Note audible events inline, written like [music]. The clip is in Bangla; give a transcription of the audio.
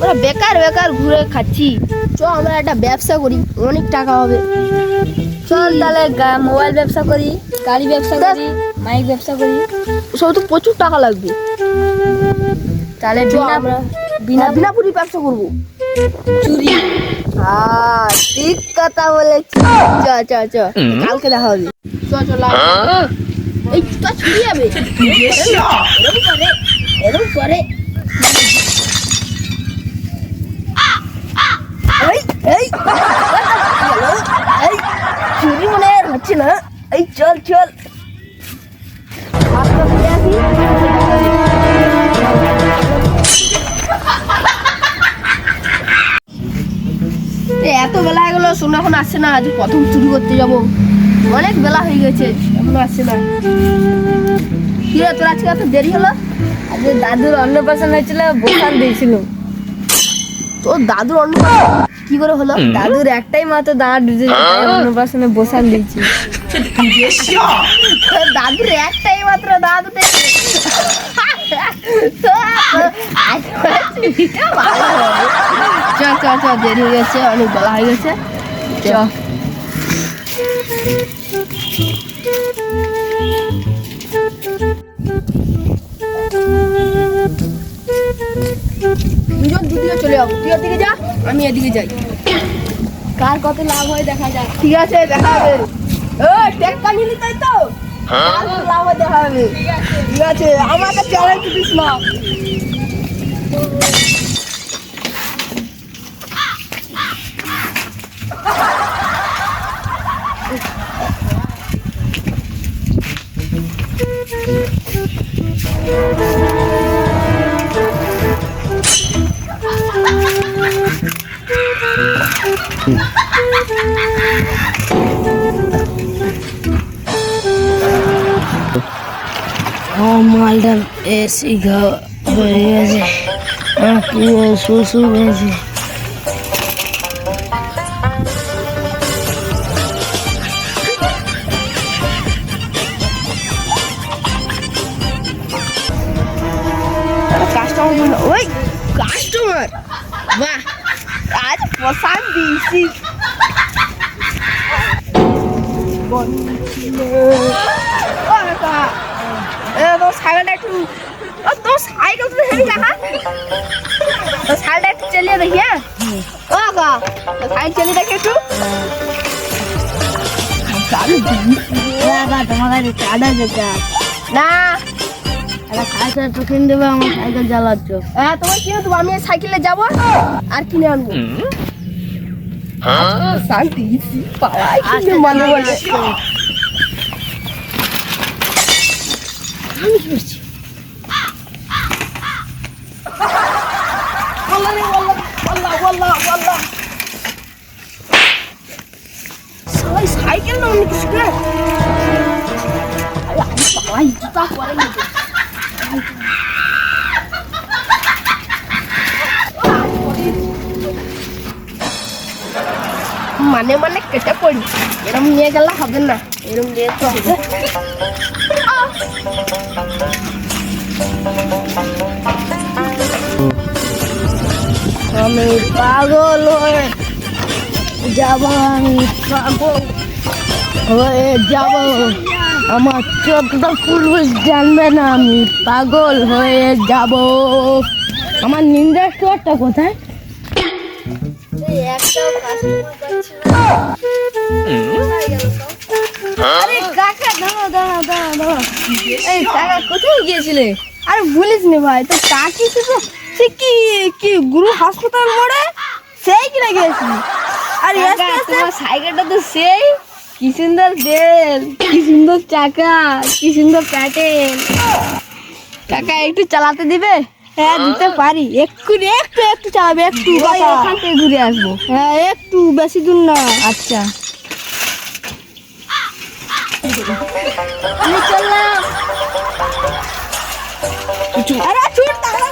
আমরা বেকার বেকার ঘুরে খাচ্ছি। চ আমরা একটা ব্যবসা করি অনেক টাকা হবে। চল তাহলে মোবাইল ব্যবসা করি গাড়ি ব্যবসা করি মাইক ব্যবসা করি। সব তো প্রচুর টাকা লাগবে। তাহলে বিনা আমরা বিনা বিনা বিনা পুরি ব্যবসা করব। চুরি। হ্যাঁ ঠিক কথা বলেছি। চ চ চ কালকে দেখা হবে। চ চ এই তো ছুটি যাবে। [laughs] এরকম করে এরকম করে। এই এই চুরি মনে আর হচ্ছে না এই, চল চল। এত বেলা হয়ে গেলো শোনো এখন আসছে না, আজ প্রথম চুরি করতে যাব। অনেক বেলা হয়ে গেছে, এখনও আসছে না। কি তোর আজকে এত দেরি হলো? আজকে দাদুর অন্নপ্রাশন হয়েছিল বোকান দিয়েছিল। তোর দাদুর অন্য কি করে হলো? দাদুর একটাই মাত্র দাঁড় ডুজে অন্নপ্রাশনে বসান দিয়েছি। দাদুর একটাই মাত্র দাদুতে চ চ চ দেরি হয়ে গেছে অনেক বেলা হয়ে গেছে। চ দুজন দুদিকে চলে যাব তুই যা। আমি এদিকে যাই। কার কত লাভ হয় দেখা যাক। ঠিক আছে দেখা হবে। ও টেক্কা নিলি তাই তো? কার কত লাভ হয় দেখা হবে? ঠিক আছে। আমাকে চ্যালেঞ্জ দিস না মালটা এসি হয়ে গেছে পুরো শ্বশুর হয়েছে কাস্টমার বলল ওই কাস্টমার বাহ আজ প্রসাদ দিয়েছি। তোর সাইকেলটা একটু তোর সাইকেল তো হেভি দেখা তোর সাইকেলটা একটু চালিয়ে দেখি হ্যাঁ? ও কাকা তোর সাইকেল চালিয়ে দেখি একটু। না খাইতে কিনে দেবে আমার সাইকেল চালাচ্ছ হ্যাঁ তোমার কিনে দেবো আমি সাইকেলে যাব? আর কিনে আনব? শান্তি পাড়ায় কিনে মানে বলে আমি কি করছি। সবাই সাইকেল না অন্য কিছু করে আরে আমি পাড়ায় জুতা পরে মানে মানে কেটে পড়ি। এরম নিয়ে গেলে হবে না, এরম নিয়ে তো হবে। আমি পাগল হয়ে যাব, আমি পাগল হয়ে যাব। আমার চোদ্দ পুরুষ জানবে না, আমি পাগল হয়ে যাব। আমার নিন্দা স্টোরটা কোথায়? আরে কাকা এই কাকা কোথায় গিয়েছিলে? আরে বলিস নি ভাই তো কাকি তো সে কি কি গুরু হাসপাতাল মোড়ে? সেই কিনা আর তোমার সাইকেলটা তো সেই। কি সুন্দর বেল কি সুন্দর চাকা কি সুন্দর প্যাটেল। কাকা একটু চালাতে দিবে? হ্যাঁ দিতে পারি। একটু একটু একটু চালাবে একটু ওখান থেকে ঘুরে আসব। হ্যাঁ একটু বেশি দূর না। আচ্ছা। চললাম। আরে ছুট টাকা